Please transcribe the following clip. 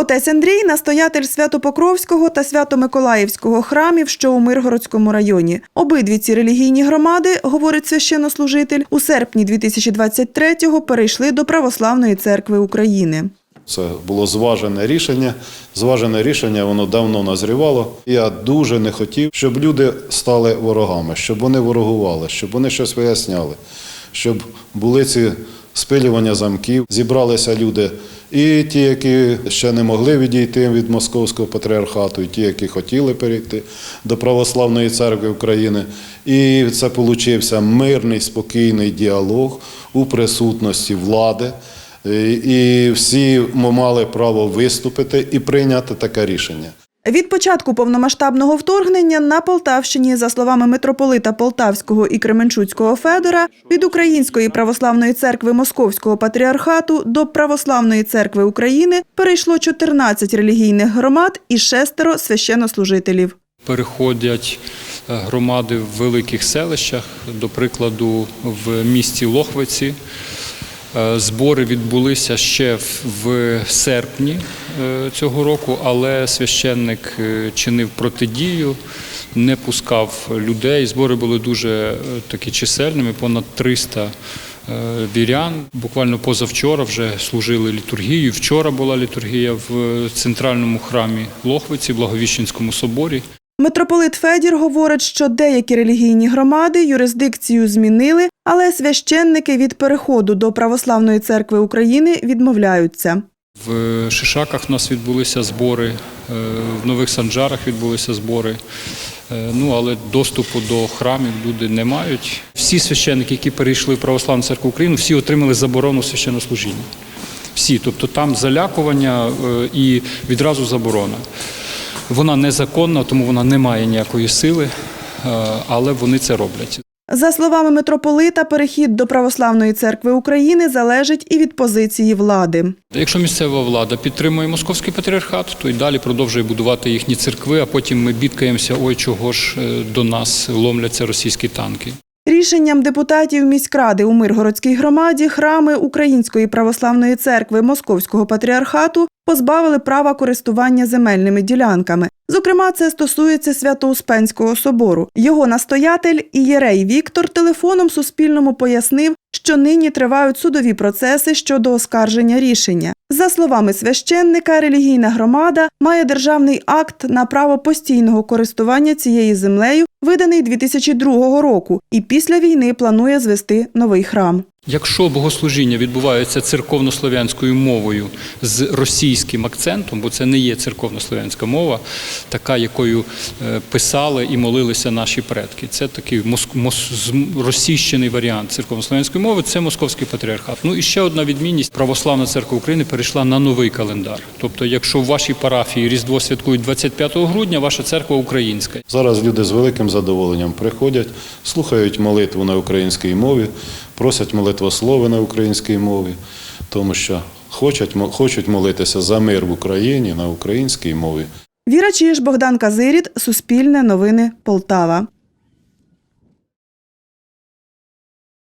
Отець Андрій настоятель Свято-Покровського та Свято-Миколаївського храмів, що у Миргородському районі. Обидві ці релігійні громади, говорить священнослужитель, у серпні 2023-го перейшли до Православної церкви України. Це було зважене рішення. Зважене рішення, воно давно назрівало. Я дуже не хотів, щоб люди стали ворогами, щоб вони ворогували, щоб вони щось виясняли, щоб були ці спилювання замків, зібралися люди. І ті, які ще не могли відійти від московського патріархату, і ті, які хотіли перейти до Православної церкви України. І це получився мирний, спокійний діалог у присутності влади. І всі мали право виступити і прийняти таке рішення. Від початку повномасштабного вторгнення на Полтавщині, за словами митрополита Полтавського і Кременчуцького Федора, від Української православної церкви Московського патріархату до Православної церкви України перейшло 14 релігійних громад і шестеро священнослужителів. переходять е, громади в великих селищах, до прикладу, в місті Лохвиці. Е, Збори відбулися ще в- в серпні е, цього року, але священник е, чинив протидію, не пускав людей. Збори були дуже такі чисельними, понад 300 е, вірян. Буквально позавчора вже служили літургію. Вчора була літургія в центральному храмі Лохвиці, Благовіщенському соборі. Митрополит Федір говорить, що деякі релігійні громади юрисдикцію змінили, але священники від переходу до Православної церкви України відмовляються. В Шишаках у нас відбулися збори, е, в Нових Санджарах відбулися збори. Е, Ну, але доступу до храмів люди не мають. Всі священники, які перейшли в Православну церкву України, всі отримали заборону священнослужіння. Всі, тобто там залякування е, і відразу заборона. Вона незаконна, тому вона не має ніякої сили, е, але вони це роблять. За словами митрополита, перехід до Православної церкви України залежить і від позиції влади. Якщо місцева влада підтримує московський патріархат, то й далі продовжує будувати їхні церкви, а потім ми бідкаємося, ой, чого ж е, до нас ломляться російські танки. Рішенням депутатів міськради у Миргородській громаді храми Української православної церкви Московського патріархату позбавили права користування земельними ділянками. Зокрема, це стосується Свято-Успенського собору. Його настоятель Ієрей Віктор телефоном Суспільному пояснив, що нині тривають судові процеси щодо оскарження рішення. За словами священника, релігійна громада має державний акт на право постійного користування цією землею, виданий 2002 року, і після війни планує звести новий храм. Якщо богослужіння відбувається церковнослов'янською мовою з російським акцентом, бо це не є церковнослов'янська мова, така, якою е, писали і молилися наші предки. Це такий моск- мос- російщений варіант церковнослов'янської мови, це московський патріархат. Ну і ще одна відмінність: Православна церква України перейшла на новий календар. Тобто, якщо в вашій парафії Різдво святкують 25 грудня, ваша церква українська. Зараз люди з великим задоволенням приходять, слухають молитву на українській мові, просять молитвослови на українській мові, тому що хочуть, хочуть молитися за мир в Україні на українській мові. Віра Чиж, Богдан Казиріт, Суспільне новини, Полтава.